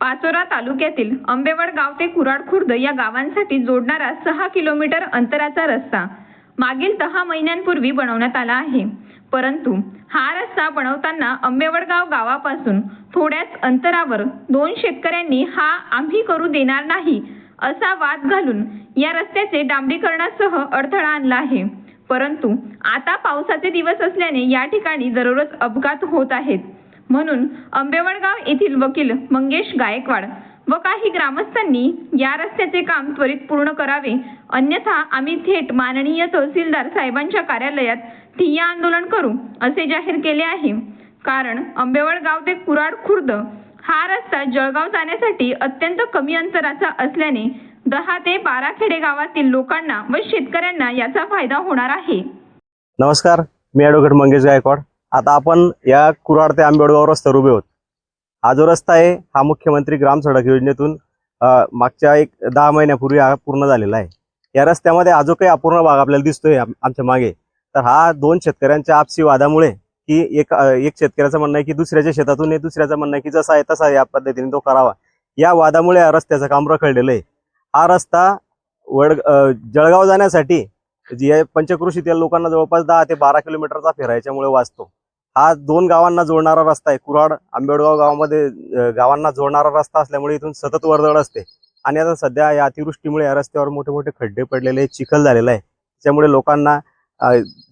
पाचोरा तालुक्यातील आंबेवड गाव ते कुराड खुर्द या गावांसाठी जोडणारा सहा किलोमीटर अंतराचा रस्ता मागील दहा महिन्यांपूर्वी बनवण्यात आला आहे. परंतु हा रस्ता बनवताना आंबेवडगाव गावापासून थोड्याच अंतरावर दोन शेतकऱ्यांनी हा आम्ही करू देणार नाही असा वाद घालून या रस्त्याचे डांबरीकरणासह अडथळा आणला आहे. परंतु आता पावसाचे दिवस असल्याने या ठिकाणी दररोज अपघात होत आहेत. म्हणून आंबेवडगाव येथील वकील मंगेश गायकवाड व काही ग्रामस्थांनी या रस्त्याचे काम त्वरित पूर्ण करावे. अन्यथा आम्ही थेट माननीय तहसीलदार साहेबांच्या कार्यालयात ठिय्या आंदोलन करू असे जाहीर केले आहे. कारण आंबेवडगाव ते कुराड खुर्द हा रस्ता जळगाव जाण्यासाठी अत्यंत कमी अंतराचा असल्याने दहा ते बारा खेडेगावातील लोकांना व शेतकऱ्यांना याचा फायदा होणार आहे. नमस्कार मी ॲडव्होकेट मंगेश गायकवाड. आता आपण या कुराड ते आंबेडगाव रस्त्यावर उभे आहोत हा जो रस्ता आहे हा मुख्यमंत्री ग्राम सडक योजनेतून मागच्या एक दहा महिन्यापूर्वी हा पूर्ण झालेला आहे. या रस्त्यामध्ये हा जो काही अपूर्ण भाग आपल्याला दिसतोय आमच्या मागे तर हा दोन शेतकऱ्यांच्या आपसी वादामुळे की एक एक शेतकऱ्याचं म्हणणं आहे की दुसऱ्याच्या शेतातून हे दुसऱ्याचं म्हणणं आहे की जसा आहे तसा या पद्धतीने तो करावा. या वादामुळे या रस्त्याचं काम रखडलेलं आहे. हा रस्ता वड जळगाव जाण्यासाठी जी पंचकृषीतील लोकांना जवळपास दहा ते बारा किलोमीटरचा फिरायच्यामुळे वाचतो. हा दोन गावांना जोडणारा रस्ता आहे. कुराड आंबेडगाव गावामध्ये गावांना जोडणारा रस्ता असल्यामुळे इथून सतत वर्दळ असते. आणि आता सध्या या अतिवृष्टीमुळे या रस्त्यावर मोठे मोठे खड्डे पडलेले चिखल झालेला आहे. त्यामुळे लोकांना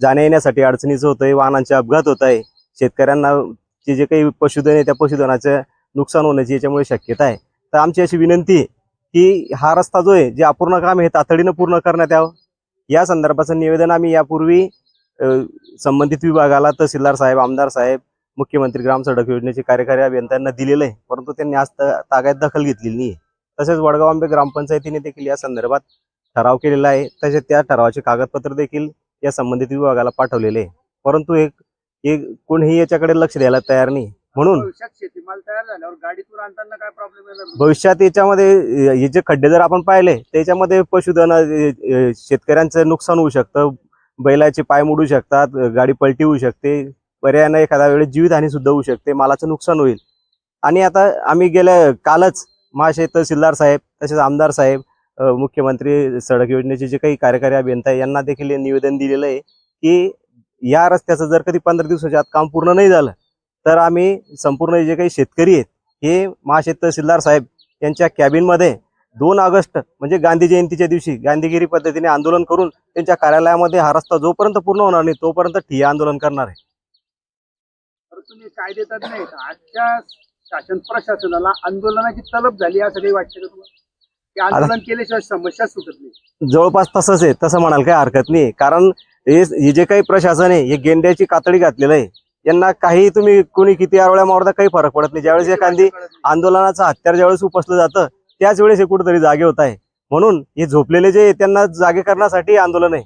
जाण्या येण्यासाठी अडचणीचं होतंय आहे वाहनांचे अपघात होत आहे शेतकऱ्यांना जे जे काही पशुधन आहे त्या पशुधनाचं नुकसान होण्याची याच्यामुळे शक्यता आहे. तर आमची अशी विनंती आहे की हा रस्ता जो आहे जे अपूर्ण काम आहे हे तातडीनं पूर्ण करण्यात यावं. या संदर्भाचं निवेदन आम्ही यापूर्वी संबंधित विभागाला तहसीलदार साहेब आमदार साहेब मुख्यमंत्री ग्राम सडक योजनेचे कार्यकारी अभियंत्यांना दिलेलं आहे. परंतु त्यांनी आज तागायत दखल घेतलेली नाही तसेच वडगाव आंबे ग्रामपंचायतीने देखील या संदर्भात ठराव केलेला आहे. तसेच त्या ठरावाचे कागदपत्र देखील या संबंधित विभागाला पाठवलेले आहे. परंतु एक एक कोणीही याच्याकडे लक्ष द्यायला तयार नाही. म्हणून भविष्यात शेतीमाल तयार झाल्यावर गाडीतून आणताना काय प्रॉब्लेम येणार नाही? भविष्यात याच्यामध्ये हे जे खड्डे जर आपण पाहिले त्याच्यामध्ये पशुधन शेतकऱ्यांचं नुकसान होऊ शकतं. बैलाचे पाय मोडू शकतात गाडी पलटी होऊ शकते पर्यायानं एखाद्या वेळेस जीवितहानी सुद्धा होऊ शकते मालाचं नुकसान होईल. आणि आता आम्ही गेल्या कालच महाशय तहसीलदार साहेब तसेच आमदार साहेब मुख्यमंत्री सडक योजनेचे जे काही कार्यकारी अभियंता आहे यांना देखील हे निवेदन दिलेलं आहे की या रस्त्याचं जर कधी पंधरा दिवसाच्या आत काम पूर्ण नाही झालं तर आम्ही संपूर्ण जे काही शेतकरी आहेत हे महाशेत तहसीलदार साहेब यांच्या कॅबिनमध्ये दोन ऑगस्ट म्हणजे गांधी जयंतीच्या दिवशी गांधीगिरी पद्धतीने आंदोलन करून त्यांच्या कार्यालयामध्ये हा रस्ता जोपर्यंत पूर्ण होणार नाही तोपर्यंत ठिय्या आंदोलन करणार आहे. तुम्ही नाही आजच्या शासन प्रशासनाला आंदोलनाची तलब झाली असं काही वाटतं का तुम्हाला? आंदोलन केल्याशिवाय समस्या सुटत नाही. जवळपास तसंच आहे. तसं म्हणाल काही हरकत नाही. कारण हे जे काही प्रशासन आहे हे गेंड्याची कातडी घातलेलं आहे. यांना काही तुम्ही कोणी किती आरोळ्या मारता काही फरक पडत नाही. ज्यावेळेस एखादी. आंदोलनाचं हत्यार ज्यावेळेस उपसलं जातं त्याच वेळेस हे कुठेतरी जागे होत आहे. म्हणून हे झोपलेले जे त्यांना जागे करण्यासाठी आंदोलन आहे.